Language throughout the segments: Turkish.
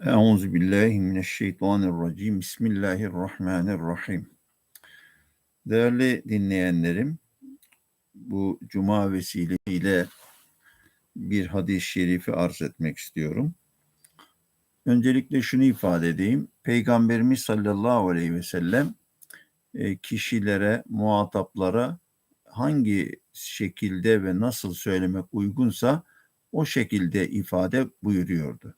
Euzu billahi mineşşeytanirracim. Bismillahirrahmanirrahim. Değerli dinleyenlerim, bu cuma vesilesiyle bir hadis-i şerifi arz etmek istiyorum. Öncelikle şunu ifade edeyim. Peygamberimiz sallallahu aleyhi ve sellem e, kişilere, muhataplara hangi şekilde ve nasıl söylemek uygunsa o şekilde ifade buyuruyordu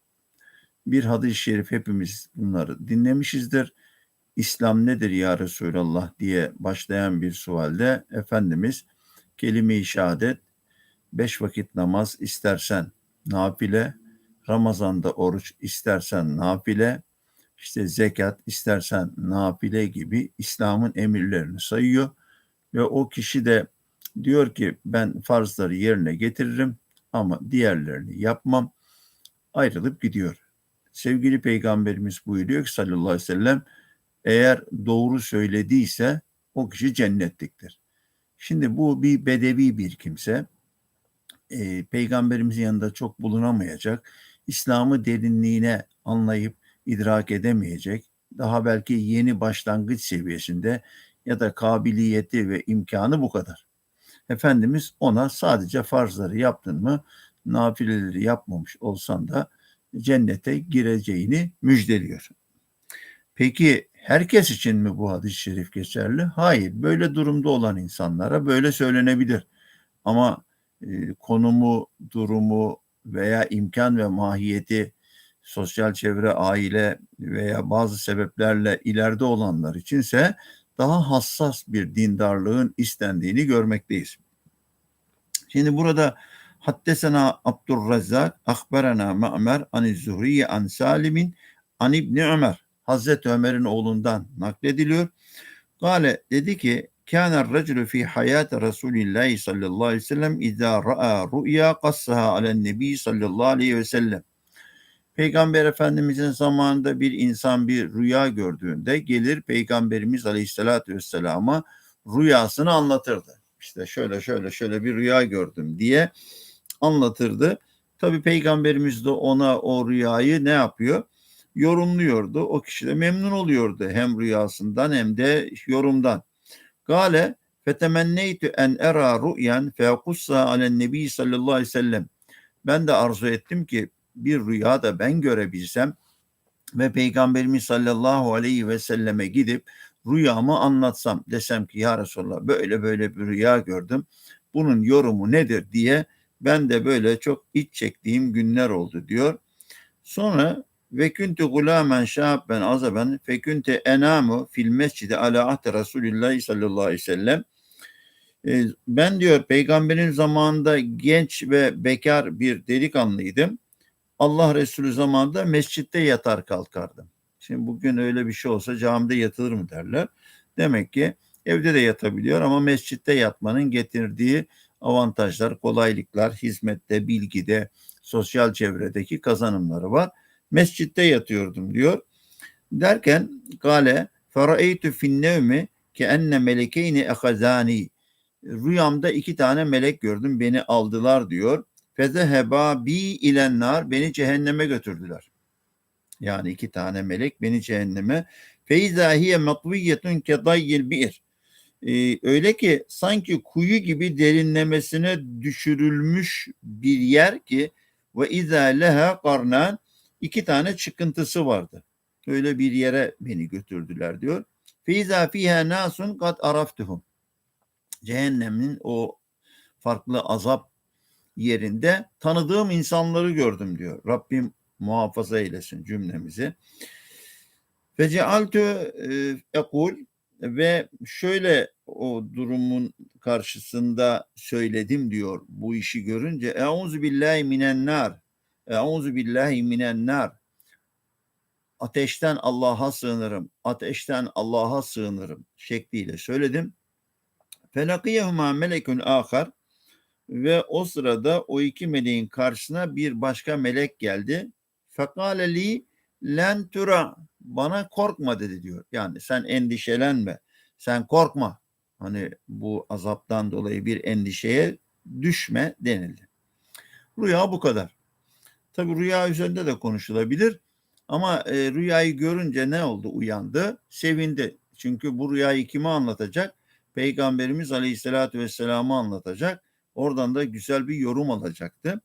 bir hadis-i şerif hepimiz bunları dinlemişizdir. İslam nedir ya Resulallah diye başlayan bir sualde Efendimiz kelime-i şehadet, beş vakit namaz istersen nafile, Ramazan'da oruç istersen nafile, işte zekat istersen nafile gibi İslam'ın emirlerini sayıyor. Ve o kişi de diyor ki ben farzları yerine getiririm ama diğerlerini yapmam. Ayrılıp gidiyor sevgili peygamberimiz buyuruyor ki sallallahu aleyhi ve sellem eğer doğru söylediyse o kişi cennetliktir. Şimdi bu bir bedevi bir kimse. E, peygamberimizin yanında çok bulunamayacak. İslam'ı derinliğine anlayıp idrak edemeyecek. Daha belki yeni başlangıç seviyesinde ya da kabiliyeti ve imkanı bu kadar. Efendimiz ona sadece farzları yaptın mı, nafileleri yapmamış olsan da cennete gireceğini müjdeliyor. Peki herkes için mi bu hadis-i şerif geçerli? Hayır. Böyle durumda olan insanlara böyle söylenebilir. Ama e, konumu, durumu veya imkan ve mahiyeti sosyal çevre, aile veya bazı sebeplerle ileride olanlar içinse daha hassas bir dindarlığın istendiğini görmekteyiz. Şimdi burada Haddesena Abdurrazzak, akberena Ma'mer, ani Zuhriye, an Salim'in, an İbni Ömer. Hazreti Ömer'in oğlundan naklediliyor. Gale dedi ki, Kâne racülü fi hayâti Resulillahi sallallahu aleyhi ve sellem idâ ra'a ru'ya qassaha alen nebi sallallahu aleyhi ve sellem. Peygamber Efendimizin zamanında bir insan bir rüya gördüğünde gelir Peygamberimiz Aleyhisselatü Vesselam'a rüyasını anlatırdı. İşte şöyle şöyle şöyle bir rüya gördüm diye anlatırdı. Tabi peygamberimiz de ona o rüyayı ne yapıyor? Yorumluyordu. O kişi de memnun oluyordu hem rüyasından hem de yorumdan. Gale fetemenneytü en era ru'yen fekussa alen nebi sallallahu aleyhi ve sellem. Ben de arzu ettim ki bir rüya da ben görebilsem ve Peygamberimiz sallallahu aleyhi ve selleme gidip rüyamı anlatsam desem ki ya Resulallah böyle böyle bir rüya gördüm. Bunun yorumu nedir diye ben de böyle çok iç çektiğim günler oldu diyor. Sonra ve kuntu gulamen şaben azaben fe kuntu enamu fil mescidi ala ahdi Resulullah sallallahu aleyhi ve sellem. Ee, ben diyor peygamberin zamanında genç ve bekar bir delikanlıydım. Allah Resulü zamanında mescitte yatar kalkardım. Şimdi bugün öyle bir şey olsa camide yatılır mı derler. Demek ki evde de yatabiliyor ama mescitte yatmanın getirdiği avantajlar, kolaylıklar, hizmette, bilgide, sosyal çevredeki kazanımları var. Mescitte yatıyordum diyor. Derken gale feraeytu fin nevmi ki enne melekeyni ehazani. Rüyamda iki tane melek gördüm beni aldılar diyor. Fezeheba bi ilennar beni cehenneme götürdüler. Yani iki tane melek beni cehenneme. Feiza hiye matviyetun kedayyil bir e, öyle ki sanki kuyu gibi derinlemesine düşürülmüş bir yer ki ve izâ leha karnan iki tane çıkıntısı vardı. Öyle bir yere beni götürdüler diyor. Feiza fiha nasun kat araftuhum. Cehennemin o farklı azap yerinde tanıdığım insanları gördüm diyor. Rabbim muhafaza eylesin cümlemizi. Ve cealtu ekul ve şöyle o durumun karşısında söyledim diyor bu işi görünce. Euzu billahi minen nar. Euzu billahi minen. Ateşten Allah'a sığınırım. Ateşten Allah'a sığınırım şekliyle söyledim. Felakiyehuma melekun ahar ve o sırada o iki meleğin karşısına bir başka melek geldi. Fekale li len bana korkma dedi diyor. Yani sen endişelenme. Sen korkma. Hani bu azaptan dolayı bir endişeye düşme denildi. Rüya bu kadar. Tabi rüya üzerinde de konuşulabilir. Ama e, rüyayı görünce ne oldu? Uyandı, sevindi. Çünkü bu rüyayı kime anlatacak? Peygamberimiz Aleyhisselatü Vesselam'ı anlatacak. Oradan da güzel bir yorum alacaktı.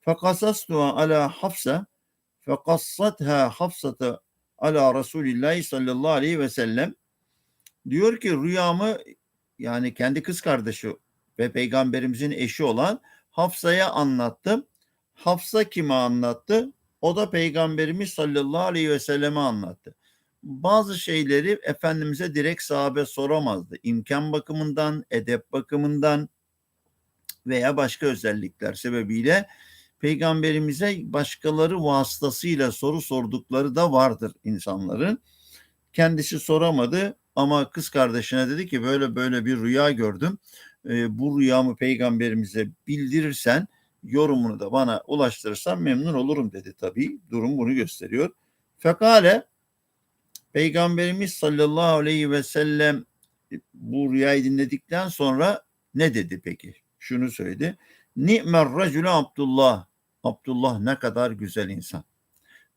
Fekasastuha ala Hafsa fekassatha Hafsata ala Resulillahi sallallahu aleyhi ve sellem diyor ki rüyamı yani kendi kız kardeşi ve peygamberimizin eşi olan Hafsa'ya anlattım. Hafsa kime anlattı? O da peygamberimiz sallallahu aleyhi ve selleme anlattı. Bazı şeyleri Efendimiz'e direkt sahabe soramazdı. İmkan bakımından, edep bakımından veya başka özellikler sebebiyle peygamberimize başkaları vasıtasıyla soru sordukları da vardır insanların. Kendisi soramadı ama kız kardeşine dedi ki böyle böyle bir rüya gördüm. E, bu rüyamı peygamberimize bildirirsen yorumunu da bana ulaştırırsan memnun olurum dedi tabii. Durum bunu gösteriyor. Fekale Peygamberimiz sallallahu aleyhi ve sellem bu rüyayı dinledikten sonra ne dedi peki? Şunu söyledi. Ni'mer racülü Abdullah. Abdullah ne kadar güzel insan.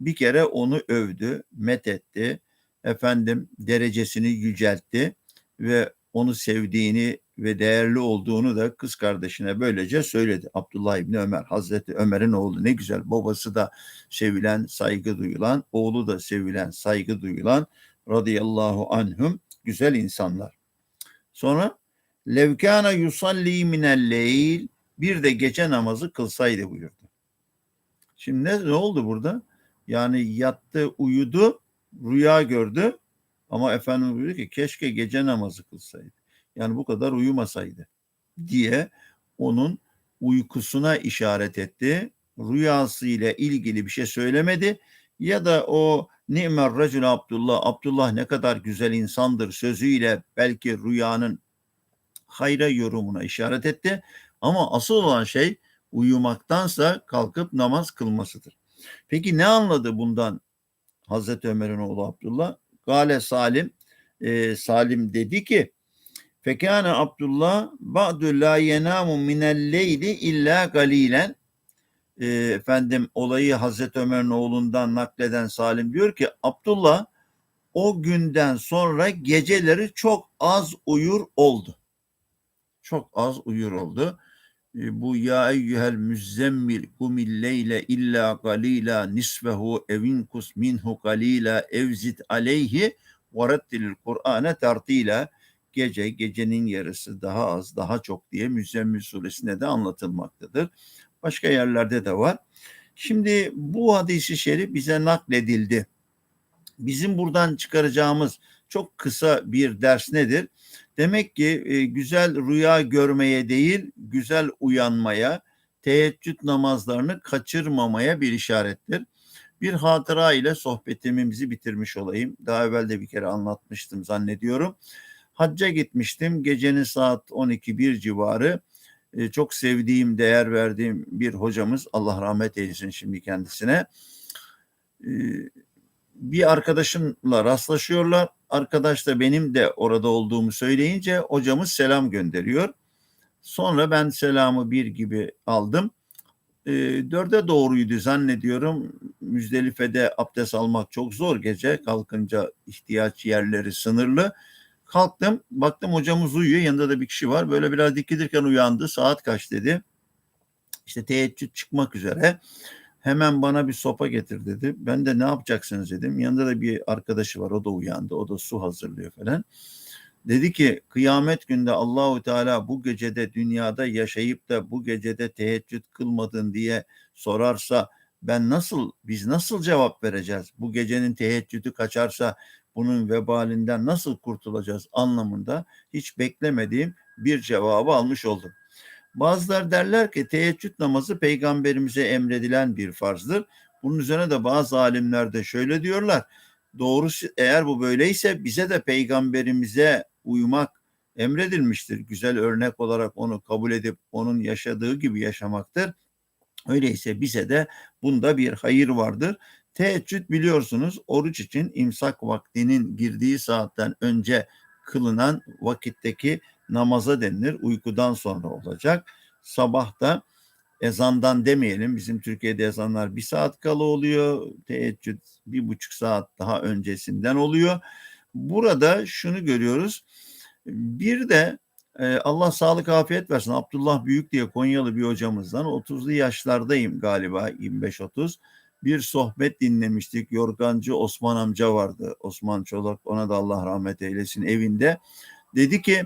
Bir kere onu övdü, methetti. Efendim derecesini yüceltti ve onu sevdiğini ve değerli olduğunu da kız kardeşine böylece söyledi. Abdullah İbni Ömer, Hazreti Ömer'in oğlu ne güzel. Babası da sevilen, saygı duyulan, oğlu da sevilen, saygı duyulan radıyallahu anhum güzel insanlar. Sonra levkâne yusalli minel leyl bir de gece namazı kılsaydı buyurdu. Şimdi ne, ne oldu burada? Yani yattı, uyudu, rüya gördü ama Efendimiz buyurdu ki keşke gece namazı kılsaydı. Yani bu kadar uyumasaydı diye onun uykusuna işaret etti. Rüyası ile ilgili bir şey söylemedi ya da o Ni'mer Recül Abdullah, Abdullah ne kadar güzel insandır sözüyle belki rüyanın hayra yorumuna işaret etti. Ama asıl olan şey uyumaktansa kalkıp namaz kılmasıdır. Peki ne anladı bundan Hazreti Ömer'in oğlu Abdullah? Gale Salim, e, Salim dedi ki Fekâne Abdullah ba'du la yenamu minel leyli illa galilen e, efendim olayı Hazreti Ömer'in oğlundan nakleden Salim diyor ki Abdullah o günden sonra geceleri çok az uyur oldu. Çok az uyur oldu. Bu ya eyyuhel müzzemmil kumil leyle illa galila nisvehu evinkus minhu galila evzid aleyhi varattilil Kur'ane tartila gece gecenin yarısı daha az daha çok diye Müzzemmil suresinde de anlatılmaktadır. Başka yerlerde de var. Şimdi bu hadisi şerif bize nakledildi. Bizim buradan çıkaracağımız çok kısa bir ders nedir? Demek ki e, güzel rüya görmeye değil, güzel uyanmaya, teheccüd namazlarını kaçırmamaya bir işarettir. Bir hatıra ile sohbetimizi bitirmiş olayım. Daha evvel de bir kere anlatmıştım zannediyorum. Hacca gitmiştim. Gecenin saat 12-1 civarı. E, çok sevdiğim, değer verdiğim bir hocamız, Allah rahmet eylesin şimdi kendisine. E, bir arkadaşımla rastlaşıyorlar. Arkadaş da benim de orada olduğumu söyleyince hocamız selam gönderiyor. Sonra ben selamı bir gibi aldım. E, dörde doğruydu zannediyorum. Müzdelife'de abdest almak çok zor gece. Kalkınca ihtiyaç yerleri sınırlı. Kalktım baktım hocamız uyuyor yanında da bir kişi var. Böyle biraz dikilirken uyandı saat kaç dedi. İşte teheccüd çıkmak üzere. Hemen bana bir sopa getir dedi. Ben de ne yapacaksınız dedim. Yanında da bir arkadaşı var o da uyandı. O da su hazırlıyor falan. Dedi ki kıyamet günde Allahu Teala bu gecede dünyada yaşayıp da bu gecede teheccüd kılmadın diye sorarsa ben nasıl biz nasıl cevap vereceğiz? Bu gecenin teheccüdü kaçarsa bunun vebalinden nasıl kurtulacağız anlamında hiç beklemediğim bir cevabı almış oldum. Bazılar derler ki teheccüd namazı peygamberimize emredilen bir farzdır. Bunun üzerine de bazı alimler de şöyle diyorlar. Doğrusu eğer bu böyleyse bize de peygamberimize uymak emredilmiştir. Güzel örnek olarak onu kabul edip onun yaşadığı gibi yaşamaktır. Öyleyse bize de bunda bir hayır vardır. Teheccüd biliyorsunuz oruç için imsak vaktinin girdiği saatten önce kılınan vakitteki namaza denilir. Uykudan sonra olacak. Sabahta ezandan demeyelim. Bizim Türkiye'de ezanlar bir saat kala oluyor. Teheccüd bir buçuk saat daha öncesinden oluyor. Burada şunu görüyoruz. Bir de e, Allah sağlık afiyet versin. Abdullah Büyük diye Konyalı bir hocamızdan 30'lu yaşlardayım galiba 25-30 bir sohbet dinlemiştik. Yorgancı Osman amca vardı. Osman Çolak ona da Allah rahmet eylesin evinde. Dedi ki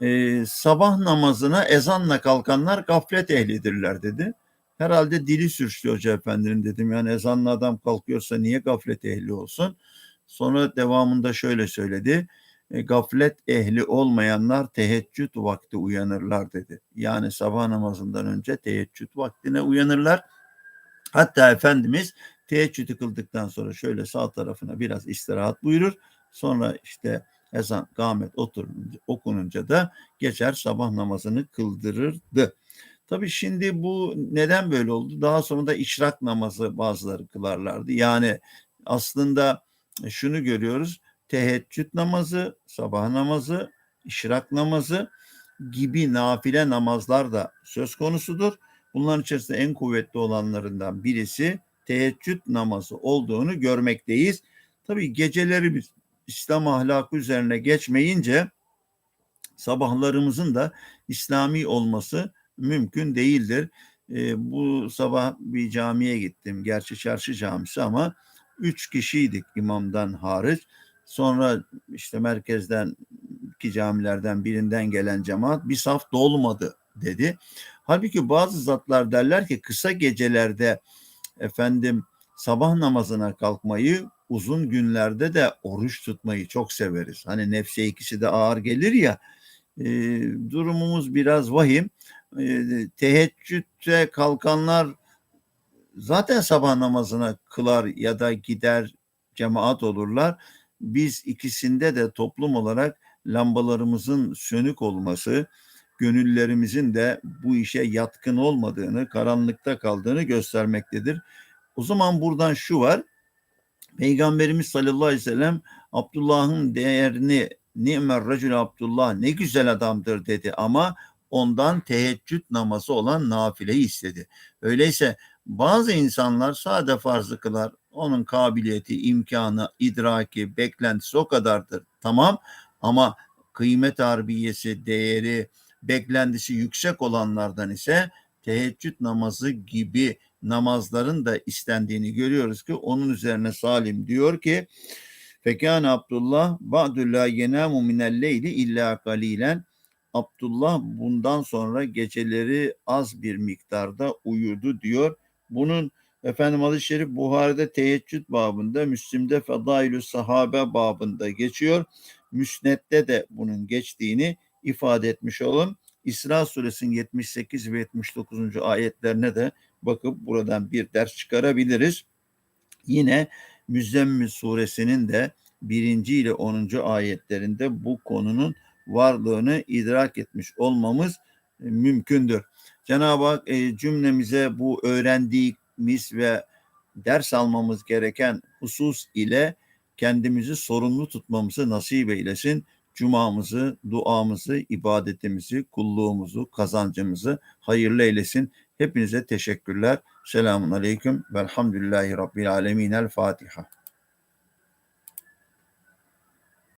e, sabah namazına ezanla kalkanlar gaflet ehlidirler dedi. Herhalde dili sürçtü hoca efendinin dedim. Yani ezanla adam kalkıyorsa niye gaflet ehli olsun? Sonra devamında şöyle söyledi. E, gaflet ehli olmayanlar teheccüd vakti uyanırlar dedi. Yani sabah namazından önce teheccüd vaktine uyanırlar. Hatta Efendimiz teheccüdü kıldıktan sonra şöyle sağ tarafına biraz istirahat buyurur. Sonra işte ezan, kâmet oturunca, okununca da geçer sabah namazını kıldırırdı. Tabii şimdi bu neden böyle oldu? Daha sonra da işrak namazı bazıları kılarlardı. Yani aslında şunu görüyoruz. Teheccüd namazı, sabah namazı, işrak namazı gibi nafile namazlar da söz konusudur. Bunların içerisinde en kuvvetli olanlarından birisi teheccüd namazı olduğunu görmekteyiz. Tabii geceleri biz İslam ahlakı üzerine geçmeyince sabahlarımızın da İslami olması mümkün değildir. E, bu sabah bir camiye gittim. Gerçi çarşı camisi ama üç kişiydik imamdan hariç. Sonra işte merkezden iki camilerden birinden gelen cemaat bir saf dolmadı dedi. Halbuki bazı zatlar derler ki kısa gecelerde efendim sabah namazına kalkmayı uzun günlerde de oruç tutmayı çok severiz. Hani nefse ikisi de ağır gelir ya e, durumumuz biraz vahim. E, teheccüde kalkanlar zaten sabah namazına kılar ya da gider cemaat olurlar. Biz ikisinde de toplum olarak lambalarımızın sönük olması, gönüllerimizin de bu işe yatkın olmadığını, karanlıkta kaldığını göstermektedir. O zaman buradan şu var. Peygamberimiz sallallahu aleyhi ve sellem Abdullah'ın değerini ni'mer racül Abdullah ne güzel adamdır dedi ama ondan teheccüd namazı olan nafileyi istedi. Öyleyse bazı insanlar sade farzı kılar. Onun kabiliyeti, imkanı, idraki, beklentisi o kadardır. Tamam ama kıymet harbiyesi, değeri, beklentisi yüksek olanlardan ise teheccüd namazı gibi namazların da istendiğini görüyoruz ki onun üzerine Salim diyor ki Fekâne Abdullah ba'du la yenamu minel leyli illa kalilen Abdullah bundan sonra geceleri az bir miktarda uyudu diyor. Bunun efendim hadis-i şerif Buhari'de teheccüd babında, Müslim'de Fedailü Sahabe babında geçiyor. Müsnet'te de bunun geçtiğini ifade etmiş olun. İsra suresinin 78 ve 79. ayetlerine de bakıp buradan bir ders çıkarabiliriz. Yine Müzzemmil suresinin de birinci ile 10. ayetlerinde bu konunun varlığını idrak etmiş olmamız e, mümkündür. Cenab-ı Hak e, cümlemize bu öğrendiğimiz ve ders almamız gereken husus ile kendimizi sorumlu tutmamızı nasip eylesin. Cumamızı, duamızı, ibadetimizi, kulluğumuzu, kazancımızı hayırlı eylesin. Hepinize teşekkürler. Selamun aleyküm. Velhamdülillahi Rabbil alemin. El Fatiha.